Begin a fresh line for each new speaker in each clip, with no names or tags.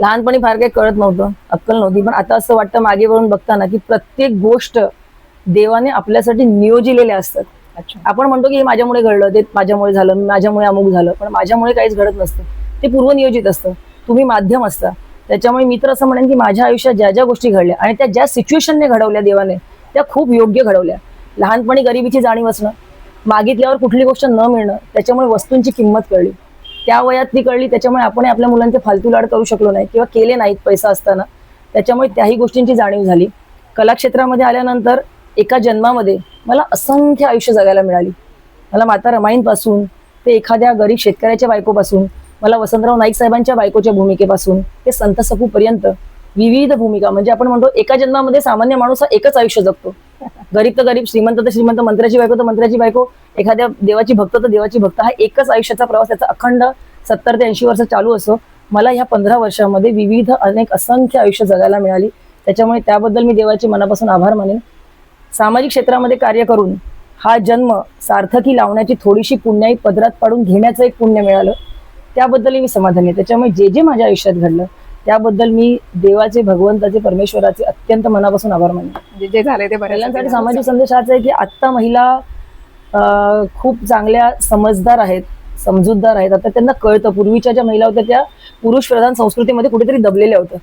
लहानपणी फार काही कळत नव्हतं अक्कल नव्हती. पण आता असं वाटतं मागे वळून बघताना की प्रत्येक गोष्ट देवाने आपल्यासाठी नियोजिलेल्या असतात.
अच्छा.
आपण म्हणतो की हे माझ्यामुळे घडलं ते माझ्यामुळे झालं माझ्यामुळे अमुक झालं पण माझ्यामुळे काहीच घडत नसतं. ते पूर्वनियोजित असतं. तुम्ही माध्यम असता. त्याच्यामुळे मी तर असं म्हणेन की माझ्या आयुष्यात ज्या ज्या गोष्टी घडल्या आणि त्या ज्या सिच्युएशनने घडवल्या देवाने त्या खूप योग्य घडवल्या. लहानपणी गरिबीची जाणीव असणं मागितल्यावर कुठली गोष्ट न मिळणं त्याच्यामुळे वस्तूंची किंमत कळली. त्या वयात ती कळली त्याच्यामुळे आपण आपल्या मुलांचे फालतू लाड करू शकलो नाही किंवा केले नाहीत पैसा असताना. त्याच्यामुळे त्याही गोष्टींची जाणीव झाली. कलाक्षेत्रामध्ये आल्यानंतर एका जन्मामध्ये मला असंख्य आयुष्य जगायला मिळाली. मला माता रमाईंपासून ते एखाद्या गरीब शेतकऱ्याच्या बायकोपासून मला वसंतराव नाईक साहेबांच्या बायकोच्या भूमिकेपासून ते संत सपूपर्यंत विविध भूमिका. म्हणजे आपण म्हणतो एका जन्मामध्ये सामान्य माणूस हा एकच आयुष्य जगतो. गरीब तर गरीब श्रीमंत तर श्रीमंत मंत्र्याची बायको तर मंत्र्याची बायको एखाद्या देवाची भक्त तर देवाची भक्त. हा एकच आयुष्याचा प्रवास त्याचा अखंड सत्तर ते ऐंशी वर्ष चालू असो. मला ह्या पंधरा वर्षामध्ये विविध अनेक असंख्य आयुष्य जगायला मिळाली. त्याच्यामुळे त्याबद्दल मी देवाचे मनापासून आभार मानेन. सामाजिक क्षेत्रामध्ये कार्य करून हा जन्म सार्थकी लावण्याची थोडीशी पुण्याई पदरात पाडून घेण्याचं एक पुण्य मिळालं. त्याबद्दलही मी समाधानी आहे. त्याच्यामुळे जे जे माझ्या आयुष्यात घडलं त्याबद्दल मी देवाचे भगवंताचे परमेश्वराचे अत्यंत मनापासून आभार मानते.
म्हणजे जे झाले ते
महिलांसाठी सामाजिक संदेश हाच आहे की आत्ता महिला खूप चांगल्या समजदार आहेत समजूतदार आहेत. आता त्यांना कळतं पूर्वीच्या ज्या महिला होत्या त्या पुरुष प्रधान संस्कृतीमध्ये कुठेतरी दबलेल्या होत्या.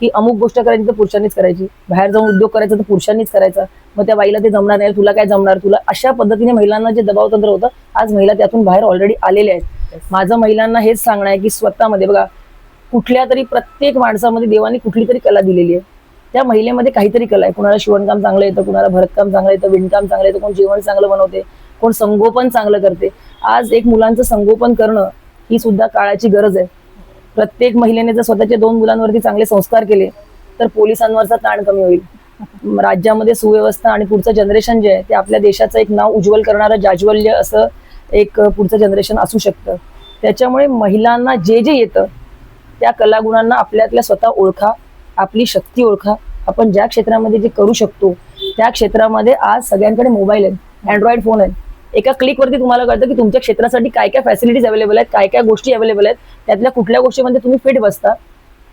की अमुक गोष्ट करायची तर पुरुषांनीच करायची. बाहेर जाऊन उद्योग करायचा तर पुरुषांनीच करायचा. मग त्या बाईला ते जमणार नाही तुला काय जमणार? तुला अशा पद्धतीने महिलांना जे दबाव तंत्र होतं आज महिला त्यातून बाहेर ऑलरेडी आलेल्या आहेत. माझं महिलांना हेच सांगणं आहे की स्वतःमध्ये बघा कुठल्या तरी प्रत्येक माणसामध्ये देवाने कुठली तरी कला दिलेली आहे. त्या महिलेमध्ये काहीतरी कला आहे. कुणाला शिवणकाम चांगलं येतं कुणाला भरतकाम चांगलं येतं विणकाम चांगलं येतं कोण जेवण चांगलं बनवते कोण संगोपन चांगलं करते. आज एक मुलांचं संगोपन करणं ही सुद्धा काळाची गरज आहे. प्रत्येक महिलेने जर स्वतःच्या दोन मुलांवरती चांगले संस्कार केले तर पोलिसांवरचा ताण कमी होईल. राज्यामध्ये सुव्यवस्था आणि पुढचं जनरेशन जे आहे ते आपल्या देशाचं एक नाव उज्ज्वल करणारं जाज्वल्य असं एक पुढचं जनरेशन असू शकतं. त्याच्यामुळे महिलांना जे जे येतं त्या कलागुणांना आपल्यातल्या स्वतः ओळखा आपली शक्ती ओळखा. आपण ज्या क्षेत्रामध्ये जे करू शकतो त्या क्षेत्रामध्ये आज सगळ्यांकडे मोबाईल आहेत अँड्रॉइड फोन आहेत. एका क्लिकवरती तुम्हाला कळतं की तुमच्या क्षेत्रासाठी काय काय फॅसिलिटीज अवेलेबल आहेत काय काय गोष्टी अवेलेबल आहेत. त्यातल्या कुठल्या गोष्टीमध्ये तुम्ही फिट बसता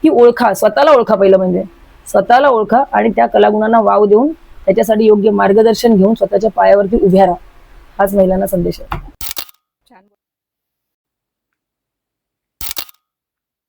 ती ओळखा स्वतःला ओळखा पहिलं म्हणजे. स्वतःला ओळखा आणि त्या कलागुणांना वाव देऊन त्याच्यासाठी योग्य मार्गदर्शन घेऊन स्वतःच्या पायावरती उभ्या राहा. हाच महिलांना संदेश आहे.